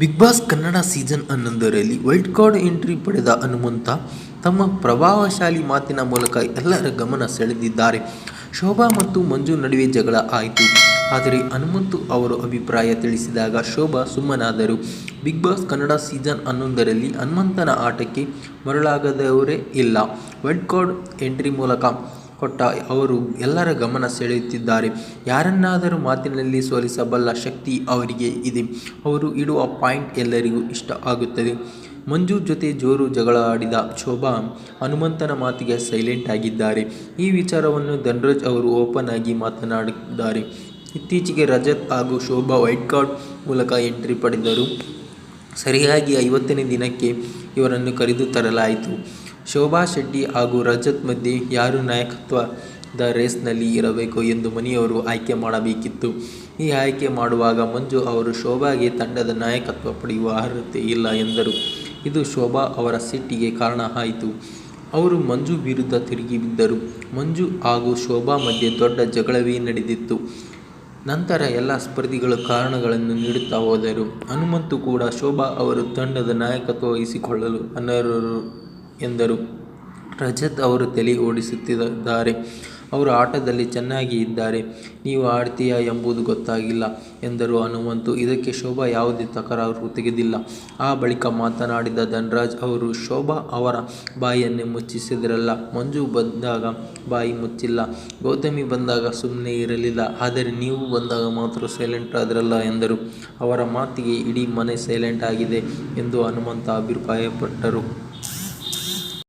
Big boss Kannada season ಹನ್ನೊಂದರಲ್ಲಿ wild card entry ಪಡೆದ ಹನುಮಂತ ತಮ್ಮ ಪ್ರಭಾವಶಾಲಿ ಮಾತಿನ ಮೂಲಕ ಎಲ್ಲರ ಗಮನ ಸೆಳೆದಿದ್ದಾರೆ. ಶೋಭಾ ಮತ್ತು ಮಂಜು ನಡುವೆ ಜಗಳ ಆಯಿತು. ಆದರೆ ಹನುಮಂತು ಅವರು ಅಭಿಪ್ರಾಯ ತಿಳಿಸಿದಾಗ ಶೋಭಾ ಸುಮ್ಮನಾದರು. ಬಿಗ್ ಬಾಸ್ ಕನ್ನಡ ಸೀಸನ್ ಹನ್ನೊಂದರಲ್ಲಿ ಹನುಮಂತನ ಆಟಕ್ಕೆ ಮರಳಾಗದವರೇ ಇಲ್ಲ. ವೈಲ್ಡ್ ಕಾರ್ಡ್ ಎಂಟ್ರಿ ಮೂಲಕ ಕೊಟ್ಟ ಅವರು ಎಲ್ಲರ ಗಮನ ಸೆಳೆಯುತ್ತಿದ್ದಾರೆ. ಯಾರನ್ನಾದರೂ ಮಾತಿನಲ್ಲಿ ಸೋಲಿಸಬಲ್ಲ ಶಕ್ತಿ ಅವರಿಗೆ ಇದೆ. ಅವರು ಇಡುವ ಪಾಯಿಂಟ್ ಎಲ್ಲರಿಗೂ ಇಷ್ಟ ಆಗುತ್ತದೆ. ಮಂಜು ಜೊತೆ ಜೋರು ಜಗಳ ಆಡಿದ ಶೋಭಾ ಹನುಮಂತನ ಮಾತಿಗೆ ಸೈಲೆಂಟ್ ಆಗಿದ್ದಾರೆ. ಈ ವಿಚಾರವನ್ನು ಧನ್ರಾಜ್ ಅವರು ಓಪನ್ ಆಗಿ ಮಾತನಾಡುತ್ತಿದ್ದಾರೆ ಇತ್ತೀಚೆಗೆ ರಜತ್ ಹಾಗೂ ಶೋಭಾ ವೈಟ್ ಕಾರ್ಡ್ ಮೂಲಕ ಎಂಟ್ರಿ ಪಡೆದರು. ಸರಿಯಾಗಿ ಐವತ್ತನೇ ದಿನಕ್ಕೆ ಇವರನ್ನು ಕರೆದು ತರಲಾಯಿತು. ಶೋಭಾ ಶೆಟ್ಟಿ ಹಾಗೂ ರಜತ್ ಮಧ್ಯೆ ಯಾರು ನಾಯಕತ್ವದ ರೇಸ್ನಲ್ಲಿ ಇರಬೇಕು ಎಂದು ಮನೆಯವರು ಆಯ್ಕೆ ಮಾಡಬೇಕಿತ್ತು. ಈ ಆಯ್ಕೆ ಮಾಡುವಾಗ ಮಂಜು ಅವರು ಶೋಭಾಗೆ ತಂಡದ ನಾಯಕತ್ವ ಪಡೆಯುವ ಅರ್ಹತೆ ಇಲ್ಲ ಎಂದರು. ಇದು ಶೋಭಾ ಅವರ ಸಿಟ್ಟಿಗೆ ಕಾರಣ ಆಯಿತು. ಅವರು ಮಂಜು ವಿರುದ್ಧ ತಿರುಗಿ ಬಿದ್ದರು. ಮಂಜು ಹಾಗೂ ಶೋಭಾ ಮಧ್ಯೆ ದೊಡ್ಡ ಜಗಳವೇ ನಡೆದಿತ್ತು. ನಂತರ ಎಲ್ಲ ಸ್ಪರ್ಧಿಗಳು ಕಾರಣಗಳನ್ನು ನೀಡುತ್ತಾ ಹೋದರು. ಹನುಮಂತು ಕೂಡ ಶೋಭಾ ಅವರು ತಂಡದ ನಾಯಕತ್ವ ವಹಿಸಿಕೊಳ್ಳಲು ಅನರ್ಹರು. ಎಂದರು. ರಜತ್ ಅವರು ತಲೆ ಓಡಿಸುತ್ತಿದ್ದಾರೆ. ಅವರು ಆಟದಲ್ಲಿ ಚೆನ್ನಾಗಿ ಇದ್ದಾರೆ. ನೀವು ಆಡ್ತೀಯಾ ಎಂಬುದು ಗೊತ್ತಾಗಿಲ್ಲ ಎಂದರು ಹನುಮಂತು. ಇದಕ್ಕೆ ಶೋಭಾ ಯಾವುದೇ ತಕರಾರು ತೆಗೆದಿಲ್ಲ. ಆ ಬಳಿಕ ಮಾತನಾಡಿದ ಧನರಾಜ್ ಅವರು, ಶೋಭಾ ಅವರ ಬಾಯಿಯನ್ನೇ ಮುಚ್ಚಿಸಿದ್ರಲ್ಲ. ಮಂಜು ಬಂದಾಗ ಬಾಯಿ ಮುಚ್ಚಿಲ್ಲ. ಗೌತಮಿ ಬಂದಾಗ ಸುಮ್ಮನೆ ಇರಲಿಲ್ಲ. ಆದರೆ ನೀವು ಬಂದಾಗ ಮಾತ್ರ ಸೈಲೆಂಟ್ ಆದ್ರಲ್ಲ ಎಂದರು. ಅವರ ಮಾತಿಗೆ ಇಡೀ ಮನೆ ಸೈಲೆಂಟ್ ಆಗಿದೆ ಎಂದು ಹನುಮಂತ ಅಭಿಪ್ರಾಯಪಟ್ಟರು.